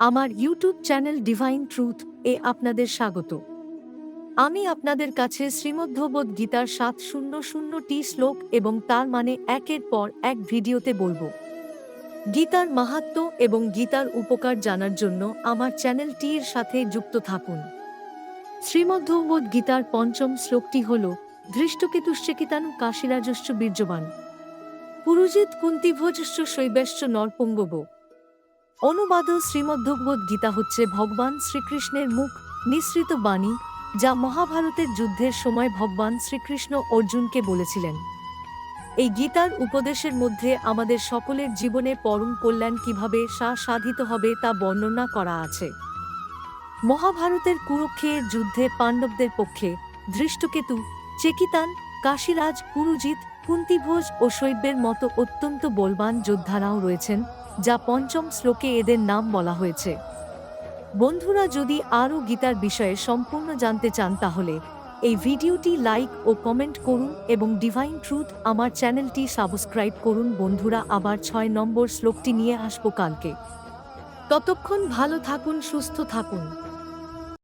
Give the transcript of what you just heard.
আমার YouTube channel divine truth এ আপনাদের স্বাগত। আমি আপনাদের কাছে শ্রীমদ্ভগবদ গীতার সাত শূন্য শূন্যটি শ্লোক এবং তার মানে একের পর এক ভিডিওতে বলব। গীতার মাহাত্ম এবং গীতার উপকার জানার জন্য আমার চ্যানেলটির সাথে যুক্ত থাকুন। শ্রীমদ্ভগবদ গীতার পঞ্চম শ্লোকটি হল, ধৃষ্টকেতুশ্চেকিতানু কাশিরাজস্য বীর্যবান। পুরুজিত কুন্তিভোজস্য শৈবেশ্য নরপঙ্গব। অনুবাদ শ্রীমদ্ভগবদ গীতা হচ্ছে ভগবান শ্রীকৃষ্ণের মুখ নিঃসৃত বাণী, যা মহাভারতের যুদ্ধের সময় ভগবান শ্রীকৃষ্ণ অর্জুনকে বলেছিলেন। এই গীতার উপদেশের মধ্যে আমাদের সকলের জীবনে পরম কল্যাণ কীভাবে সা সাধিত হবে তা বর্ণনা করা আছে। মহাভারতের কুরুক্ষের যুদ্ধে পাণ্ডবদের পক্ষে ধৃষ্টকেতু, চেকিতান, কাশীরাজ, পুরুজিৎ, কুন্তিভোজ ও শৈব্যের মতো অত্যন্ত বলবান যোদ্ধারাও রয়েছেন। যা পঞ্চম শ্লোকে এদের নাম বলা হয়েছে। বন্ধুরা, যদি আরও গীতার বিষয়ে সম্পূর্ণ জানতে চান তাহলে এই ভিডিওটি লাইক ও কমেন্ট করুন এবং ডিভাইন ট্রুথ আমার চ্যানেলটি সাবস্ক্রাইব করুন। বন্ধুরা, আবার ছয় নম্বর শ্লোকটি নিয়ে আসব কালকে। ততক্ষণ ভালো থাকুন, সুস্থ থাকুন।